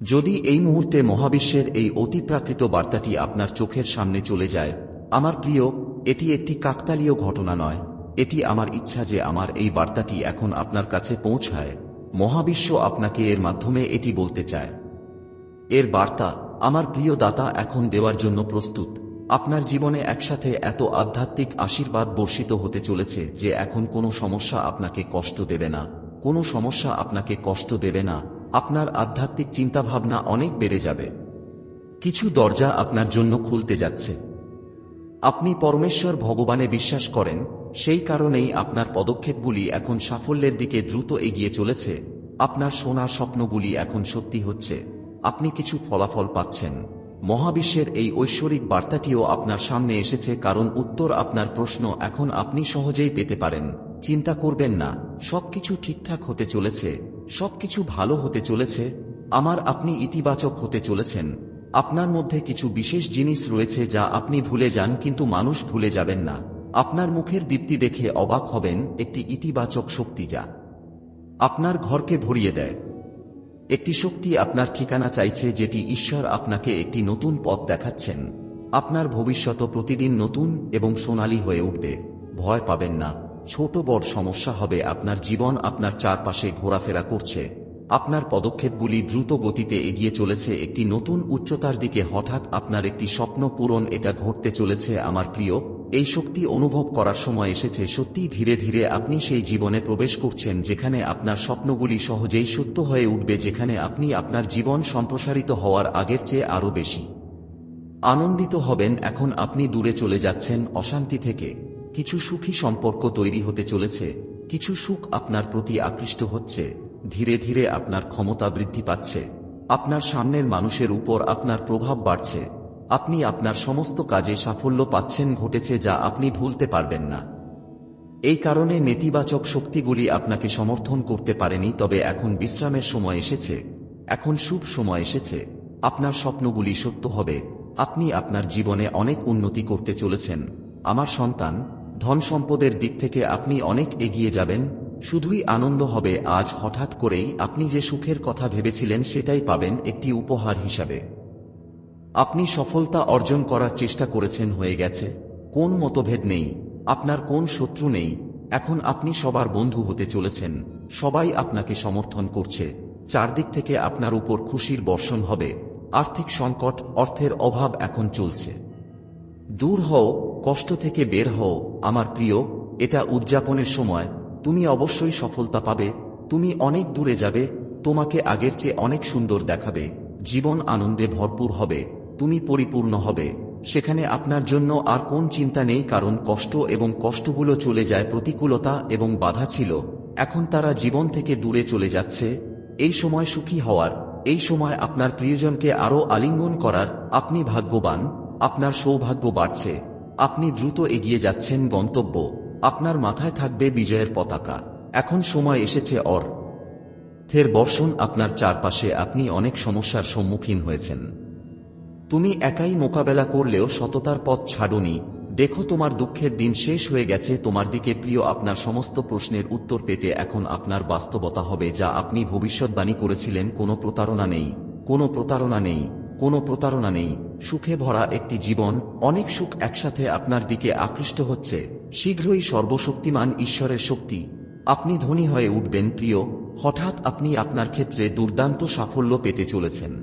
যদি এই মুহূর্তে মহাবিশ্বের এই অতিপ্রাকৃত বার্তাটি আপনার চোখের সামনে চলে যায়, আমার প্রিয়, এটি একটি কাকতালীয় ঘটনা নয়। এটি আমার ইচ্ছা যে আমার এই বার্তাটি এখন আপনার কাছে পৌঁছায়। মহাবিশ্ব আপনাকে এর মাধ্যমে এটি বলতে চায়। এর বার্তা, আমার প্রিয় দাতা এখন দেওয়ার জন্য প্রস্তুত। আপনার জীবনে একসাথে এত আধ্যাত্মিক আশীর্বাদ বর্ষিত হতে চলেছে যে এখন কোনো সমস্যা আপনাকে কষ্ট দেবে না। কোনো সমস্যা আপনাকে কষ্ট দেবে না। আপনার আধ্যাত্মিক চিন্তাভাবনা অনেক বেড়ে যাবে। কিছু দরজা আপনার জন্য খুলতে যাচ্ছে। আপনি পরমেশ্বর ভগবানে বিশ্বাস করেন, সেই কারণেই আপনার পদক্ষেপগুলি এখন সাফল্যের দিকে দ্রুত এগিয়ে চলেছে। আপনার সোনার স্বপ্নগুলি এখন সত্যি হচ্ছে। আপনি কিছু ফলাফল পাচ্ছেন। মহাবিশ্বের এই ঐশ্বরিক বার্তাটিও আপনার সামনে এসেছে কারণ উত্তর আপনার প্রশ্ন এখন আপনি সহজেই পেতে পারেন। চিন্তা করবেন না, সবকিছু ঠিকঠাক হতে চলেছে। সবকিছু ভালো হতে চলেছে, আমার আপনি ইতিবাচক হতে চলেছেন, আপনার মধ্যে কিছু বিশেষ জিনিস রয়েছে যা আপনি ভুলে যান কিন্তু মানুষ ভুলে যাবেন না। আপনার মুখের দীপ্তি দেখে অবাক হবেন একটি ইতিবাচক শক্তি যা আপনার ঘরকে ভরিয়ে দেয়। একটি শক্তি আপনার ঠিকানা চাইছে যেটি ঈশ্বর আপনাকে একটি নতুন পথ দেখাচ্ছেন। আপনার ভবিষ্যৎ প্রতিদিন নতুন এবং সোনালী হয়ে উঠবে, ভয় পাবেন না। ছোট বড় সমস্যা হবে আপনার জীবন আপনার চারপাশে ঘোরাফেরা করছে। আপনার পদক্ষেপগুলি দ্রুত গতিতে এগিয়ে চলেছে। একটি নতুন উচ্চতার দিকে হঠাৎ আপনার একটি স্বপ্ন পূরণ, এটা ঘটতে চলেছে আমার প্রিয়। এই শক্তি অনুভব করার সময় এসেছে। সত্যি ধীরে ধীরে আপনি সেই জীবনে প্রবেশ করছেন, যেখানে আপনার স্বপ্নগুলি সহজেই সত্য হয়ে উঠবে, যেখানে আপনি আপনার জীবন সম্প্রসারিত হওয়ার আগের চেয়ে আরও বেশি। আনন্দিত হবেন, এখন আপনি দূরে চলে যাচ্ছেন অশান্তি থেকে। কিছু সুখী সম্পর্ক তৈরি হতে চলেছে, কিছু সুখ আপনার প্রতি আকৃষ্ট হচ্ছে, ধীরে ধীরে আপনার ক্ষমতা বৃদ্ধি পাচ্ছে, আপনার সামনের মানুষের উপর আপনার প্রভাব বাড়ছে, আপনি আপনার সমস্ত কাজে সাফল্য পাচ্ছেন ঘটেছে যা আপনি ভুলতে পারবেন না। এই কারণে নেতিবাচক শক্তিগুলি আপনাকে সমর্থন করতে পারেনি, তবে এখন বিশ্রামের সময় এসেছে, এখন শুভ সময় এসেছে, আপনার স্বপ্নগুলি সত্য হবে, আপনি আপনার জীবনে অনেক উন্নতি করতে চলেছেন, আমার সন্তান ধন সম্পদের দিক থেকে আপনি অনেক এগিয়ে যাবেন, শুধুই আনন্দ হবে আজ হঠাৎ করেই আপনি যে সুখের কথা ভেবেছিলেন সেটাই পাবেন একটি উপহার হিসাবে। আপনি সফলতা অর্জন করার চেষ্টা করেছেন হয়ে গেছে, কোন মতভেদ নেই, আপনার কোন শত্রু নেই, এখন আপনি সবার বন্ধু হতে চলেছেন, সবাই আপনাকে সমর্থন করছে, চারদিক থেকে আপনার উপর খুশির বর্ষণ হবে, আর্থিক সংকট, অর্থের অভাব এখন চলছে। দূর হও, কষ্ট থেকে বের হও, আমার প্রিয়, এটা উদযাপনের সময়, তুমি অবশ্যই সফলতা পাবে, তুমি অনেক দূরে যাবে, তোমাকে আগের চেয়ে অনেক সুন্দর দেখাবে, জীবন আনন্দে ভরপুর হবে, তুমি পরিপূর্ণ হবে, সেখানে আপনার জন্য আর কোন চিন্তা নেই কারণ কষ্ট এবং কষ্টগুলো চলে যায় প্রতিকূলতা এবং বাধা ছিল, এখন তারা জীবন থেকে দূরে চলে যাচ্ছে, এই সময় সুখী হওয়ার, এই সময় আপনার প্রিয়জনকে আরও আলিঙ্গন করার, আপনি ভাগ্যবান আপনার সৌভাগ্য বাড়ছে। আপনি দ্রুত এগিয়ে যাচ্ছেন গন্তব্য। আপনার মাথায় থাকবে বিজয়ের পতাকা। এখন সময় এসেছে অর। থের বর্ষণ আপনার চারপাশে, আপনি অনেক সমস্যার সম্মুখীন হয়েছেন। তুমি একাই মোকাবেলা করলেও সততার পথ ছাড়ুনি। দেখো তোমার দুঃখের দিন শেষ হয়ে গেছে, তোমার দিকে প্রিয় আপনার সমস্ত প্রশ্নের উত্তর পেতে এখন আপনার বাস্তবতা হবে, যা আপনি ভবিষ্যৎবাণী করেছিলেন, কোনো প্রতারণা নেই। কোনো প্রতারণা নেই। কোনো প্রতারণা নেই। সুখে ভরা একটি জীবন, অনেক সুখ একসাথে আপনার দিকে আকৃষ্ট হচ্ছে। শীঘ্রই সর্বশক্তিমান ঈশ্বরের শক্তি। আপনি ধনী হয়ে উঠবেন, প্রিয়। হঠাৎ আপনি আপনার ক্ষেত্রে দুর্দান্ত সাফল্য পেতে চলেছেন।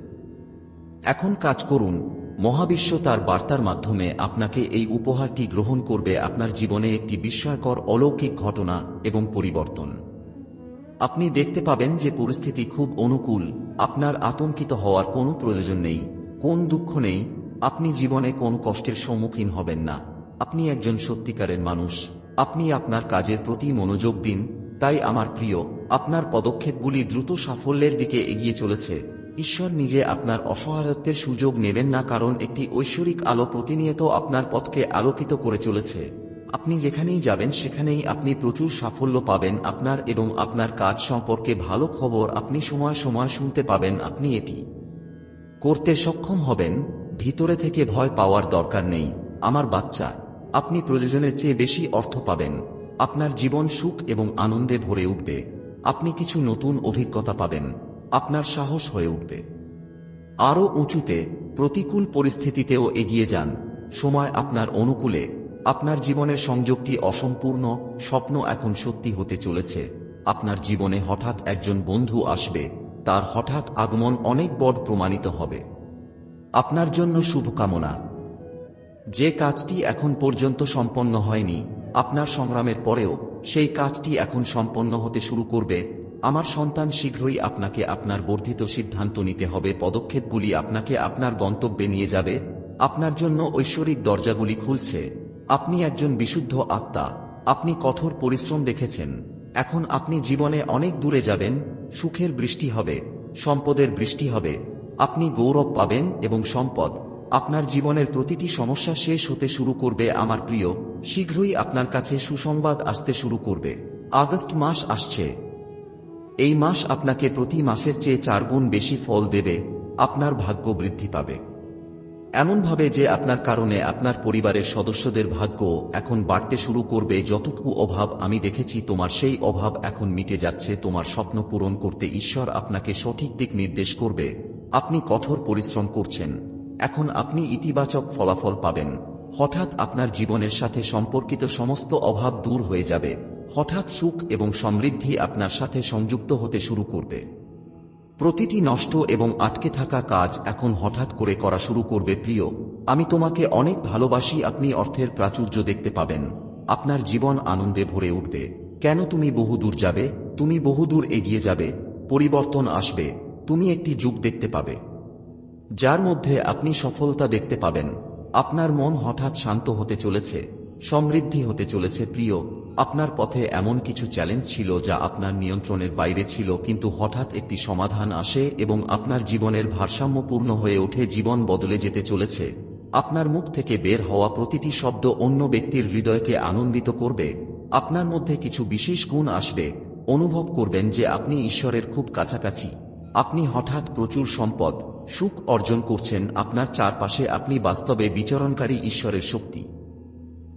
এখন কাজ করুন। মহাবিশ্ব তার বার্তার মাধ্যমে আপনাকে এই উপহারটি গ্রহণ করবে আপনার জীবনে একটি বিস্ময়কর অলৌকিক ঘটনা এবং পরিবর্তন। আপনি দেখতে পাবেন যে পরিস্থিতি খুব অনুকূল। আপনার আতঙ্কিত হওয়ার কোনো প্রয়োজন নেই। কোন দুঃখ নেই? আপনি জীবনে কোন কষ্টের সম্মুখীন হবেন না। আপনি একজন সত্যিকারের মানুষ। আপনি আপনার কাজের প্রতি মনোযোগ দিন। তাই আমার প্রিয়, আপনার পদক্ষেপগুলি দ্রুত সাফল্যের দিকে এগিয়ে চলেছে। ঈশ্বর নিজে আপনার অসহায়ত্বের সুযোগ নেবেন না কারণ একটি ঐশ্বরিক আলো প্রতিনিয়ত আপনার পথকে আলোকিত করে চলেছে। আপনি যেখানেই যাবেন, সেখানেই আপনি প্রচুর সাফল্য পাবেন। আপনার এবং আপনার কাজ সম্পর্কে ভালো খবর আপনি সময় সময় শুনতে পাবেন। আপনি এটি করতে সক্ষম হবেন, ভিতরে থেকে ভয় পাওয়ার দরকার নেই। আমার বাচ্চা, আপনি প্রয়োজনের চেয়ে বেশি অর্থ পাবেন। আপনার জীবন সুখ এবং আনন্দে ভরে উঠবে। আপনি কিছু নতুন অভিজ্ঞতা পাবেন। আপনার সাহস হয়ে উঠবে। আরও উঁচুতে, প্রতিকূল পরিস্থিতিতেও এগিয়ে যান। সময় আপনার অনুকূলে। আপনার জীবনের সংযোগটি অসম্পূর্ণ। স্বপ্ন এখন সত্যি হতে চলেছে। আপনার জীবনে হঠাৎ একজন বন্ধু আসবে। তার হঠাৎ আগমন অনেক বড় প্রমাণিত হবে। আপনার জন্য শুভকামনা। যে কাজটি এখন পর্যন্ত সম্পন্ন হয়নি, আপনার সংগ্রামের পরেও সেই কাজটি এখন সম্পন্ন হতে শুরু করবে। আমার সন্তান শীঘ্রই আপনাকে আপনার বর্ধিত সিদ্ধান্ত নিতে হবে। পদক্ষেপগুলি আপনাকে আপনার গন্তব্যে নিয়ে যাবে। আপনার জন্য ঐশ্বরিক দরজাগুলি খুলছে। আপনি একজন বিশুদ্ধ আত্মা। আপনি কঠোর পরিশ্রম দেখেছেন। এখন আপনি জীবনে অনেক দূরে যাবেন। সুখের বৃষ্টি হবে, সম্পদের বৃষ্টি হবে, আপনি গৌরব পাবেন এবং সম্পদ আপনার জীবনের প্রতিটি সমস্যা শেষ হতে শুরু করবে আমার প্রিয়, শীঘ্রই আপনার কাছে সুসংবাদ আসতে শুরু করবে, আগস্ট মাস আসছে। এই মাস আপনাকে প্রতি মাসের চেয়ে চার গুণ বেশি ফল দেবে, আপনার ভাগ্য বৃদ্ধি পাবে। এমনভাবে যে আপনার কারণে আপনার পরিবারের সদস্যদের ভাগ্য এখন বাড়তে শুরু করবে, যতটুকু অভাব আমি দেখেছি, তোমার সেই অভাব এখন মিটে যাচ্ছে, তোমার স্বপ্ন পূরণ করতে ঈশ্বর আপনাকে সঠিক দিক নির্দেশ করবে। আপনি কঠোর পরিশ্রম করছেন। এখন আপনি ইতিবাচক ফলাফল পাবেন। হঠাৎ আপনার জীবনের সাথে সম্পর্কিত সমস্ত অভাব দূর হয়ে যাবে। হঠাৎ সুখ এবং সমৃদ্ধি আপনার সাথে সংযুক্ত হতে শুরু করবে। প্রতিটি নষ্ট এবং আটকে থাকা কাজ এখন হঠাৎ করে করা শুরু করবে প্রিয়। আমি তোমাকে অনেক ভালোবাসি, আপনি অর্থের প্রাচুর্য দেখতে পাবেন। আপনার জীবন আনন্দে ভরে উঠবে। কেন তুমি বহুদূর যাবে? তুমি বহুদূর এগিয়ে যাবে। পরিবর্তন আসবে। তুমি একটি যুগ দেখতে পাবে। যার মধ্যে আপনি সফলতা দেখতে পাবেন। আপনার মন হঠাৎ শান্ত হতে চলেছে। সমৃদ্ধি হতে চলেছে প্রিয়। আপনার পথে এমন কিছু চ্যালেঞ্জ ছিল যা আপনার নিয়ন্ত্রণের বাইরে ছিল, কিন্তু হঠাৎ একটি সমাধান আসে এবং আপনার জীবনের ভারসাম্যপূর্ণ হয়ে ওঠে, জীবন বদলে যেতে চলেছে। আপনার মুখ থেকে বের হওয়া প্রতিটি শব্দ অন্য ব্যক্তির হৃদয়কে আনন্দিত করবে। আপনার মধ্যে কিছু বিশেষ গুণ আসবে। অনুভব করবেন যে আপনি ঈশ্বরের খুব কাছাকাছি। আপনি হঠাৎ প্রচুর সম্পদ, সুখ অর্জন করছেন, আপনার চারপাশে আপনি বাস্তবে বিচরণকারী ঈশ্বরের শক্তি।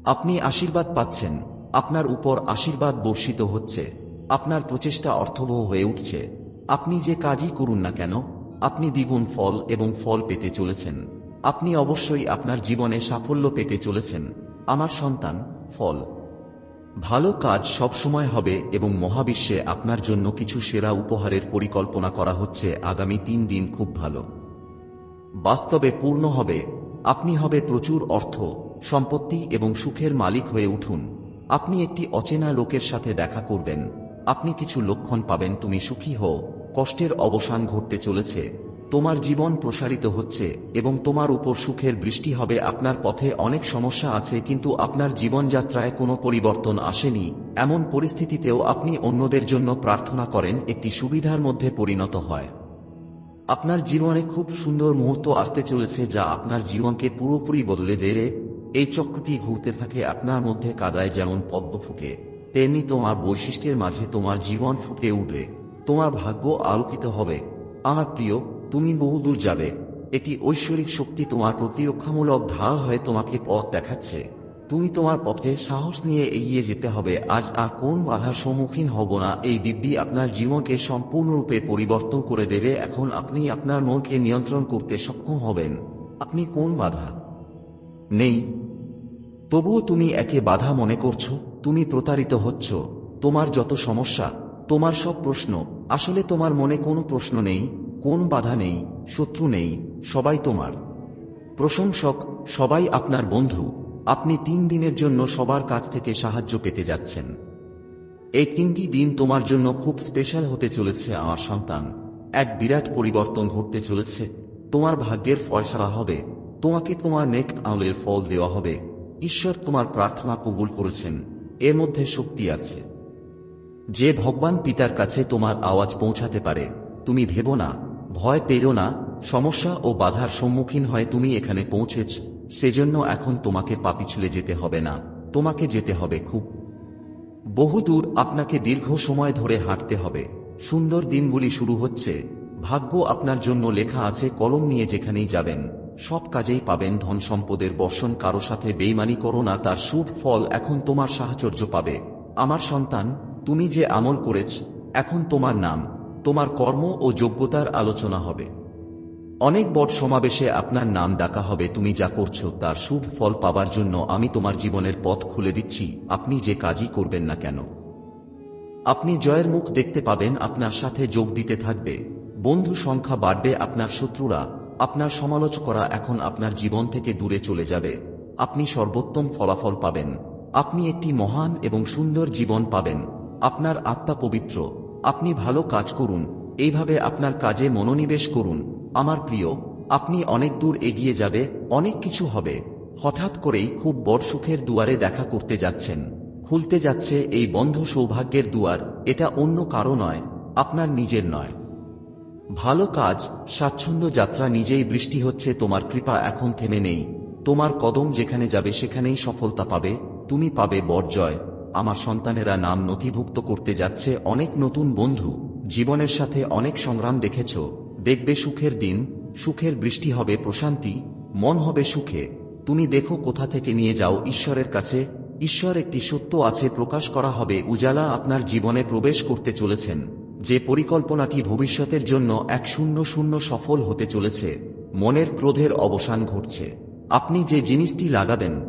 আপনি আশীর্বাদ পাচ্ছেন। আপনার উপর আশীর্বাদ বর্ষিত হচ্ছে। আপনার প্রচেষ্টা অর্থবহ হয়ে উঠছে। আপনি যে কাজই করুন না কেন, আপনি দ্বিগুণ ফল এবং ফল পেতে চলেছেন। আপনি অবশ্যই আপনার জীবনে সাফল্য পেতে চলেছেন। আমার সন্তান, ফল। ভালো কাজ সব সময় হবে এবং মহাবিশ্বে আপনার জন্য কিছু সেরা উপহারের পরিকল্পনা করা হচ্ছে আগামী তিন দিন খুব ভালো। বাস্তবে পূর্ণ হবে। আপনি হবে প্রচুর অর্থ, সম্পত্তি এবং সুখের মালিক হয়ে উঠুন। আপনি একটি অচেনা লোকের সাথে দেখা করবেন। আপনি কিছু লক্ষণ পাবেন, তুমি সুখী হও। কষ্টের অবসান ঘটতে চলেছে। তোমার জীবন প্রসারিত হচ্ছে এবং তোমার উপর সুখের বৃষ্টি হবে। আপনার পথে অনেক সমস্যা আছে, কিন্তু আপনার জীবনযাত্রায় কোনো পরিবর্তন আসেনি। এমন পরিস্থিতিতেও আপনি অন্যদের জন্য প্রার্থনা করেন, একটি সুবিধার মধ্যে পরিণত হয়। আপনার জীবনে খুব সুন্দর মুহূর্ত আসতে চলেছে, যা আপনার জীবনকে পুরোপুরি বদলে দেবে। এই চক্রটি ঘুরতে থাকে আপনার মধ্যে কাদায় যেমন পদ্ম ফুটে, তেমনি তোমার বৈশিষ্ট্যের মাঝে তোমার জীবন ফুটে উঠবে। তোমার ভাগ্য আলোকিত হবে। আমার প্রিয়, তুমি বহুদূর যাবে। এটি ঐশ্বরিক শক্তি তোমার প্রতিরক্ষামূলক ঢাল হয়ে তোমাকে পথ দেখাচ্ছে। তুমি তোমার পথে সাহস নিয়ে এগিয়ে যেতে হবে। আজ আর কোন বাধার সম্মুখীন হব না। এই দিব্যি আপনার জীবনকে সম্পূর্ণরূপে পরিবর্তন করে দেবে। এখন আপনি আপনার মনকে নিয়ন্ত্রণ করতে সক্ষম হবেন। আপনি কোন বাধা? নেই। তবুও তুমি একে বাধা মনে করছ, তুমি প্রতারিত হচ্ছ। তোমার যত সমস্যা, তোমার সব প্রশ্ন, আসলে তোমার মনে কোনো প্রশ্ন নেই, কোন বাধা নেই, শত্রু নেই, সবাই তোমার। প্রশংসক, সবাই আপনার বন্ধু, আপনি তিন দিনের জন্য সবার কাছ থেকে সাহায্য পেতে যাচ্ছেন। এই তিনটি দিন তোমার জন্য খুব স্পেশাল হতে চলেছে, আমার সন্তান। এক বিরাট পরিবর্তন ঘটতে চলেছে। তোমার ভাগ্যের ফয়সলা হবে। তোমাকে তোমার নেক আমলের ফল দেওয়া হবে। ঈশ্বর তোমার প্রার্থনা কবুল করেছেন। এর মধ্যে শক্তি আছে। যে ভগবান পিতার কাছে তোমার আওয়াজ পৌঁছাতে পারে, তুমি ভেবো না, ভয় পেরো না, সমস্যা ও বাধার সম্মুখীন হয় তুমি এখানে পৌঁছেছ, সেজন্য এখন তোমাকে পাপিছলে যেতে হবে না, তোমাকে যেতে হবে খুব। বহুদূর আপনাকে দীর্ঘ সময় ধরে হাঁটতে হবে। সুন্দর দিনগুলি শুরু হচ্ছে। ভাগ্য আপনার জন্য লেখা আছে কলম নিয়ে যেখানেই যাবেন। সব কাজেই পাবেন ধন সম্পদের বর্ষণ, কারও সাথে বেইমানি করো না, তার শুভ ফল এখন তোমার সাহচর্য পাবে। আমার সন্তান, তুমি যে আমল করেছ, এখন তোমার নাম, তোমার কর্ম ও যোগ্যতার আলোচনা হবে। অনেক বড় সমাবেশে আপনার নাম ডাকা হবে, তুমি যা করছ তার শুভ ফল পাবার জন্য আমি তোমার জীবনের পথ খুলে দিচ্ছি, আপনি যে কাজই করবেন না কেন। আপনি জয়ের মুখ দেখতে পাবেন, আপনার সাথে যোগ দিতে থাকবে। বন্ধু সংখ্যা বাড়বে, আপনার শত্রুরা আপনার সমালোচকরা এখন আপনার জীবন থেকে দূরে চলে যাবে। আপনি সর্বোত্তম ফলাফল পাবেন। আপনি একটি মহান এবং সুন্দর জীবন পাবেন। আপনার আত্মা পবিত্র। আপনি ভালো কাজ করুন। এইভাবে আপনার কাজে মনোনিবেশ করুন। আমার প্রিয়, আপনি অনেক দূর এগিয়ে যাবে, অনেক কিছু হবে। হঠাৎ করেই খুব বড় সুখের দুয়ারে দেখা করতে যাচ্ছেন। খুলতে যাচ্ছে এই বন্ধ সৌভাগ্যের দুয়ার। এটা অন্য কারও নয়, আপনার নিজের নয়। ভালো কাজ, স্বাচ্ছন্দ্য যাত্রা নিজেই বৃষ্টি হচ্ছে, তোমার কৃপা এখন থেমে নেই। তোমার কদম যেখানে যাবে সেখানেই সফলতা পাবে। তুমি পাবে বরজয়। আমার সন্তানেরা নাম নথিভুক্ত করতে যাচ্ছে, অনেক নতুন বন্ধু। জীবনের সাথে অনেক সংগ্রাম দেখেছ। দেখবে সুখের দিন। সুখের বৃষ্টি হবে প্রশান্তি। মন হবে সুখে। তুমি দেখো কোথা থেকে নিয়ে যাও ঈশ্বরের কাছে। ঈশ্বর একটি সত্য আছে প্রকাশ করা হবে। উজালা আপনার জীবনে প্রবেশ করতে চলেছেন। যে পরিকল্পনাটি ভবিষ্যতের জন্য এক শূন্য শূন্য সফল হতে চলেছে, মনের ক্রোধের অবসান ঘটছে। আপনি যে জিনিসটি লাগাবেন,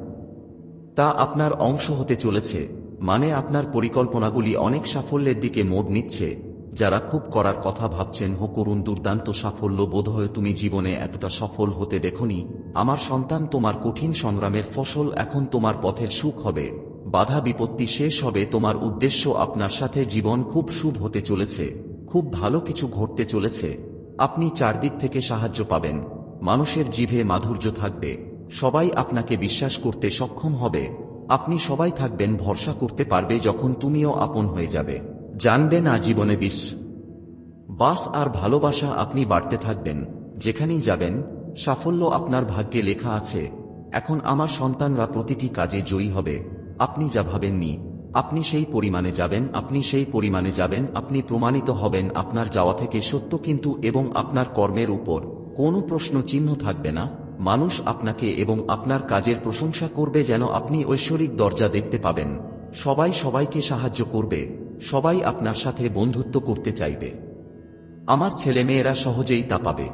তা আপনার অংশ হতে চলেছে মানে আপনার পরিকল্পনাগুলি অনেক সাফল্যের দিকে মোড় নিচ্ছে, যারা খুব করার কথা ভাবছেন, হো করুন দুর্দান্ত সাফল্য, বোধহয় তুমি জীবনে এতটা সফল হতে দেখনি। আমার সন্তান তোমার কঠিন সংগ্রামের ফসল, এখন তোমার পথের সুখ হবে। বাধা বিপত্তি শেষ হবে, তোমার উদ্দেশ্য আপনার সাথে জীবন খুব শুভ হতে চলেছে, খুব ভালো কিছু ঘটতে চলেছে। আপনি চারদিক থেকে সাহায্য পাবেন, মানুষের জিভে মাধুর্য থাকবে, সবাই আপনাকে বিশ্বাস করতে সক্ষম হবে, আপনি সবাই থাকবেন ভরসা করতে পারবে যখন তুমিও আপন হয়ে যাবে। জানবে না জীবনে বিশ বাস আর ভালোবাসা আপনি বাড়তে থাকবেন, যেখানেই যাবেন, সাফল্য আপনার ভাগ্যে লেখা আছে, এখন আমার সন্তানরা প্রতিটি কাজে জয়ী হবে। আপনি যা ভাবেননি, আপনি সেই পরিমাণে যাবেন, আপনি সেই পরিমাণে যাবেন, আপনি প্রমাণিত হবেন আপনার যাওয়া থেকে সত্য কিন্তু এবং আপনার কর্মের উপর কোনো প্রশ্ন চিহ্ন থাকবে না। মানুষ আপনাকে এবং আপনার কাজের প্রশংসা করবে যেন আপনি ঐশ্বরিক দরজা দেখতে পাবেন। সবাই সবাইকে সাহায্য করবে, সবাই আপনার সাথে বন্ধুত্ব করতে চাইবে। আমার ছেলেমেয়েরা সহজেই তা পাবে।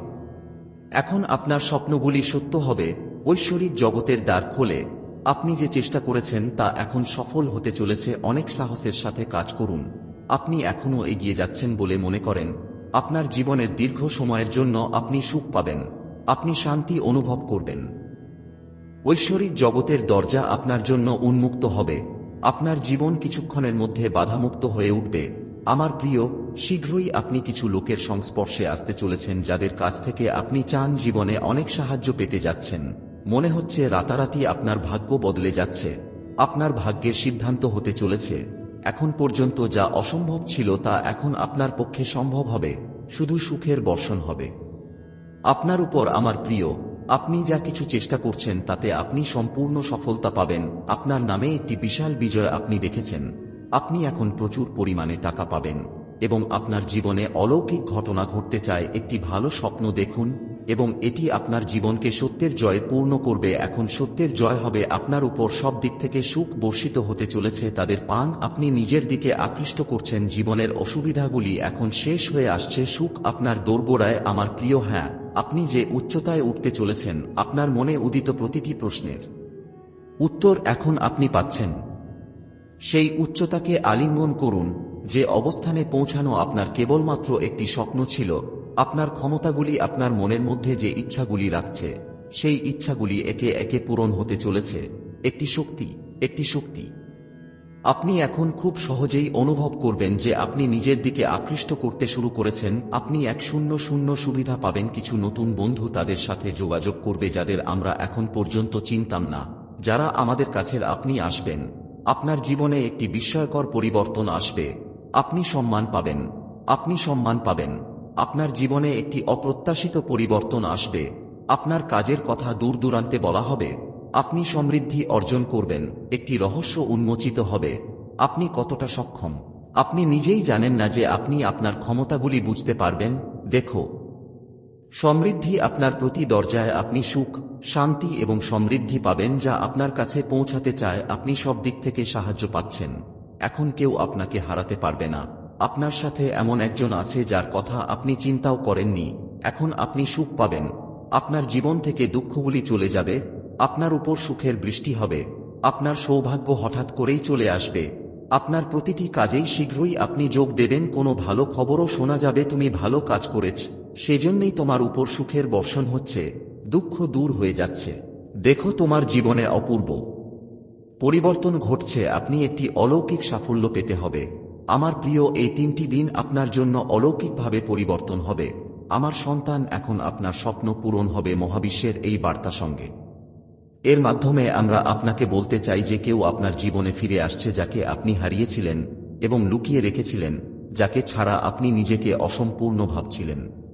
এখন আপনার স্বপ্নগুলি সত্য হবে, ঐশ্বরিক জগতের দ্বার খোলে আপনি যে চেষ্টা করেছেন তা এখন সফল হতে চলেছে, অনেক সাহসের সাথে কাজ করুন। আপনি এখনও এগিয়ে যাচ্ছেন বলে মনে করেন। আপনার জীবনের দীর্ঘ সময়ের জন্য আপনি সুখ পাবেন। আপনি শান্তি অনুভব করবেন। ঐশ্বরিক জগতের দরজা আপনার জন্য উন্মুক্ত হবে। আপনার জীবন কিছুক্ষণের মধ্যে বাধামুক্ত হয়ে উঠবে। আমার প্রিয়, শীঘ্রই আপনি কিছু লোকের সংস্পর্শে আসতে চলেছেন যাদের কাছ থেকে আপনি চান জীবনে অনেক সাহায্য পেতে যাচ্ছেন। মনে হচ্ছে রাতারাতি আপনার ভাগ্য বদলে যাচ্ছে। আপনার ভাগ্যের সিদ্ধান্ত হতে চলেছে। এখন পর্যন্ত যা অসম্ভব ছিল তা এখন আপনার পক্ষে সম্ভব হবে। শুধু সুখের বর্ষণ হবে। আপনার উপর আমার প্রিয়, আপনি যা কিছু চেষ্টা করছেন তাতে আপনি সম্পূর্ণ সফলতা পাবেন। আপনার নামে একটি বিশাল বিজয় আপনি দেখেছেন। আপনি এখন প্রচুর পরিমাণে টাকা পাবেন এবং আপনার জীবনে অলৌকিক ঘটনা ঘটতে চায় একটি ভালো স্বপ্ন দেখুন। এবং এটি আপনার জীবনকে সত্যের জয়ে পূর্ণ করবে। এখন সত্যের জয় হবে আপনার উপর সব দিক থেকে সুখ বর্ষিত হতে চলেছে। তাদের পান আপনি নিজের দিকে আকৃষ্ট করছেন। জীবনের অসুবিধাগুলি এখন শেষ হয়ে আসছে। সুখ আপনার দোরগোড়ায়, আমার প্রিয় হ্যাঁ আপনি যে উচ্চতায় উঠতে চলেছেন, আপনার মনে উদিত প্রতিটি প্রশ্নের উত্তর এখন আপনি পাচ্ছেন। সেই উচ্চতাকে আলিঙ্গন করুন, যে অবস্থানে পৌঁছানো আপনার কেবলমাত্র একটি স্বপ্ন ছিল। আপনার ক্ষমতাগুলি আপনার মনের মধ্যে যে ইচ্ছাগুলি রাখছে, সেই ইচ্ছাগুলি একে একে পূরণ হতে চলেছে। একটি শক্তি একটি শক্তি। আপনি এখন খুব সহজেই অনুভব করবেন যে আপনি নিজের দিকে আকৃষ্ট করতে শুরু করেছেন। আপনি এক শূন্য শূন্য সুবিধা পাবেন কিছু নতুন বন্ধু তাদের সাথে যোগাযোগ করবে যাদের আমরা এখন পর্যন্ত চিনতাম না। যারা আমাদের কাছের আপনি আসবেন। আপনার জীবনে একটি বিস্ময়কর পরিবর্তন আসবে। আপনি সম্মান পাবেন। আপনি সম্মান পাবেন। আপনার জীবনে একটি অপ্রত্যাশিত পরিবর্তন আসবে। আপনার কাজের কথা দূর দূরান্তে বলা হবে। আপনি সমৃদ্ধি অর্জন করবেন। একটি রহস্য উন্মোচিত হবে। আপনি কতটা সক্ষম? আপনি নিজেই জানেন না যে আপনি আপনার ক্ষমতাগুলি বুঝতে পারবেন। দেখো। সমৃদ্ধি আপনার প্রতি দরজায় আপনি সুখ, শান্তি এবং সমৃদ্ধি পাবেন যা আপনার কাছে পৌঁছাতে চায়। আপনি সব দিক থেকে সাহায্য পাচ্ছেন। এখন কেউ আপনাকে হারাতে পারবে না। আপনার সাথে এমন একজন আছে যার কথা আপনি চিন্তাও করেননি, এখন আপনি সুখ পাবেন। আপনার জীবন থেকে দুঃখগুলি চলে যাবে, আপনার উপর সুখের বৃষ্টি হবে, আপনার সৌভাগ্য হঠাৎ করেই চলে আসবে। আপনার প্রতিটি কাজেই শীঘ্রই আপনি যোগ দেবেন, কোনো ভালো খবরও শোনা যাবে, তুমি ভালো কাজ করেছ, সেজন্যই তোমার উপর সুখের বর্ষণ হচ্ছে, দুঃখ দূর হয়ে যাচ্ছে। দেখো তোমার জীবনে অপূর্ব পরিবর্তন ঘটছে, আপনি একটি অলৌকিক সাফল্য পেতে হবে। আমার প্রিয়, এই তিনটি দিন আপনার জন্য অলৌকিকভাবে পরিবর্তন হবে। আমার সন্তান এখন আপনার স্বপ্ন পূরণ হবে মহাবিশ্বের এই বার্তা সঙ্গে। এর মাধ্যমে আমরা আপনাকে বলতে চাই যে কেউ আপনার জীবনে ফিরে আসছে যাকে আপনি হারিয়েছিলেন এবং লুকিয়ে রেখেছিলেন, যাকে ছাড়া আপনি নিজেকে অসম্পূর্ণ ভাবছিলেন।